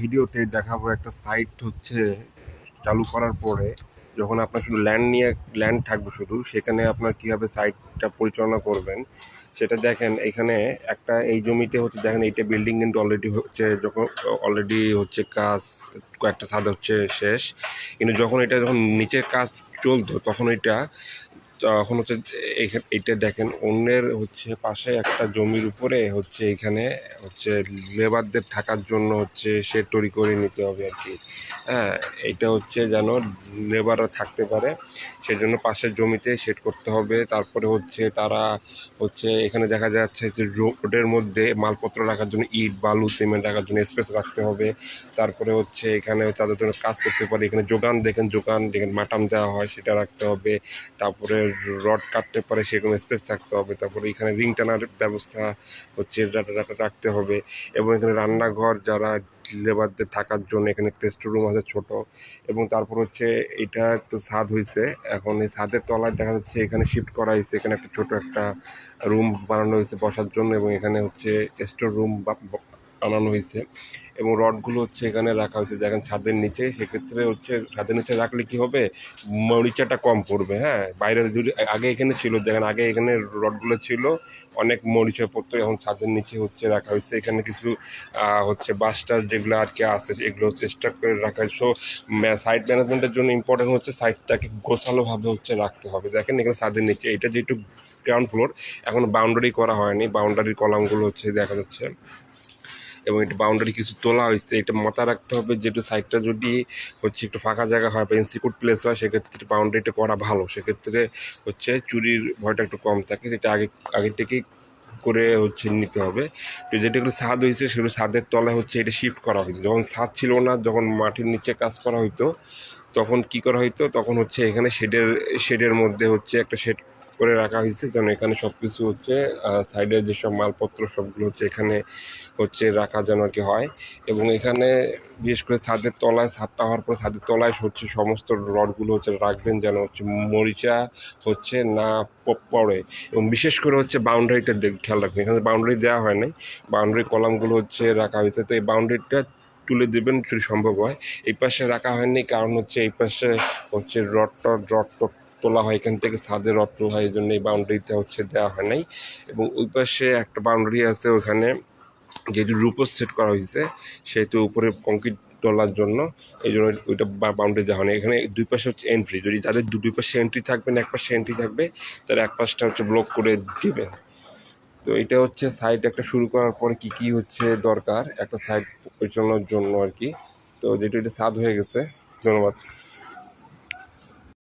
ভিডিওতে দেখাবো একটা সাইট হচ্ছে চালু করার পরে যখন আপনার শুধু ল্যান্ড নিয়ে ল্যান্ড থাকবে শুধু, সেখানে আপনার কীভাবে সাইটটা পরিচালনা করবেন, সেটা দেখেন, এখানে একটা এই জমিতে হচ্ছে, দেখেন এইটা বিল্ডিং কিন্তু অলরেডি হচ্ছে, যখন অলরেডি হচ্ছে কাজ, কয়েকটা ছাদ হচ্ছে শেষ। কিন্তু যখন এটা যখন নিচের কাজ চলতো, তখন এটা তখন হচ্ছে এইটা দেখেন, অন্যের হচ্ছে পাশে একটা জমির উপরে হচ্ছে এখানে হচ্ছে লেবারদের থাকার জন্য হচ্ছে সে তৈরি করে নিতে হবে আর কি। হ্যাঁ এটা হচ্ছে যেন লেবাররা থাকতে পারে, সেজন্য পাশের জমিতে সেট করতে হবে। তারপরে হচ্ছে তারা হচ্ছে এখানে দেখা যাচ্ছে যে রোডের মধ্যে মালপত্র রাখার জন্য ইট, বালু, সিমেন্ট রাখার জন্য স্পেস রাখতে হবে। তারপরে হচ্ছে এখানে তাদের জন্য কাজ করতে পারে। এখানে যোগান দেখেন যোগান দেখেন মাটাম দেওয়া হয়, সেটা রাখতে হবে। তারপরে রড কাটতে পারে, সেরকম স্পেস থাকতে হবে। তারপরে এখানে রিং টানার ব্যবস্থা হচ্ছে রাখতে হবে এবং এখানে রান্নাঘর যারা লেবারদের থাকার জন্য এখানে টেস্ট রুম আছে ছোট এবং তারপর হচ্ছে এটা একটু ছাদ হয়েছে এখন এই ছাদের তলায় দেখা যাচ্ছে এখানে শিফট করা হয়েছে এখানে একটা ছোট একটা রুম বানানো হয়েছে বসার জন্য এবং এখানে হচ্ছে স্টোর রুম বানানো হয়েছে এবং রডগুলো হচ্ছে এখানে রাখা হয়েছে। দেখেন ছাদের নিচে, সেক্ষেত্রে হচ্ছে ছাদের নিচে রাখলে কি হবে? মরিচাটা কম পড়বে হ্যাঁ? বাইরের আগে এখানে ছিল, দেখেন আগে এখানে রডগুলো ছিল, অনেক মরিচা পড়তো এখন ছাদের নিচে হচ্ছে রাখা হয়েছে। এখানে কিছু হচ্ছে বাসটার যেগুলো আর কি আছে, এগুলো হচ্ছে করে রাখা হয় সো সাইট ম্যানেজমেন্টের জন্য ইম্পর্টেন্ট হচ্ছে সাইটটাকে গোছালোভাবে হচ্ছে রাখতে হবে। দেখেন এখানে ছাদের নিচে, এটা যেহেতু গ্রাউন্ড ফ্লোর এখন বাউন্ডারি করা হয়নি। বাউন্ডারির কলামগুলো হচ্ছে দেখা যাচ্ছে। এবং এটা বাউন্ডারি কিছু তোলা হয়েছে, এটা মাথায় রাখতে হবে যেহেতু সাইডটা যদি হচ্ছে একটু ফাঁকা জায়গা হয় বা ইনসিকিউর প্লেস হয়, সেক্ষেত্রে বাউন্ডারিটা করা ভালো। সেক্ষেত্রে হচ্ছে চুরির ভয়টা একটু কম থাকে যেটা আগে আগে থেকেই করে হচ্ছে নিতে হবে। তো যেটা একটু ছাদ হয়েছে, সেগুলো ছাদের তলায় হচ্ছে এটা শিফট করা হয়েছে। যখন ছাদ ছিল না, যখন মাটির নিচে কাজ করা হইতো, তখন কি করা হইতো? তখন হচ্ছে এখানে শেডের শেডের মধ্যে হচ্ছে একটা শেড করে রাখা হয়েছে, যেন এখানে সব কিছু হচ্ছে সাইডে যেসব মালপত্র সবগুলো হচ্ছে এখানে হচ্ছে রাখা যেন আর কি হয়। এবং এখানে বিশেষ করে ছাদের তলায়, ছাদটা হওয়ার পর ছাদের তলায় হচ্ছে সমস্ত রডগুলো হচ্ছে রাখবেন, যেন হচ্ছে মরিচা হচ্ছে না পড়ে। এবং বিশেষ করে হচ্ছে বাউন্ডারিটা খেয়াল রাখবেন, এখানে বাউন্ডারি দেওয়া হয় নাই বাউন্ডারি কলামগুলো হচ্ছে রাখা হয়েছে, তো এই বাউন্ডারিটা তুলে দেবেন যদি সম্ভব হয়। এই পাশে রাখা হয়নি, কারণ হচ্ছে এই পাশে হচ্ছে রড টড রড টড তোলা হয়, এখান থেকে ছাদে রড তোলা হয় এই জন্য এই বাউন্ডারিটা হচ্ছে দেওয়া হয় নাই। এবং ওই পাশে একটা বাউন্ডারি আছে, ওখানে যেহেতু রূপর সেট করা হয়েছে, সেহেতু উপরে কংক্রিট তোলার জন্য এই জন্য ওইটা বাউন্ডারি দেওয়া হয়নি এখানে দুই পাশে হচ্ছে এন্ট্রি যদি যাদের দুই পাশে এন্ট্রি থাকবে না, এক পাশে এন্ট্রি থাকবে, তারা এক পাশটা হচ্ছে ব্লক করে দেবেন তো এটা হচ্ছে সাইড একটা শুরু করার পরে কি কি হচ্ছে দরকার, একটা সাইড পরিচালনার জন্য আর কি। তো যেটা এটা সাদ হয়ে গেছে, ধন্যবাদ।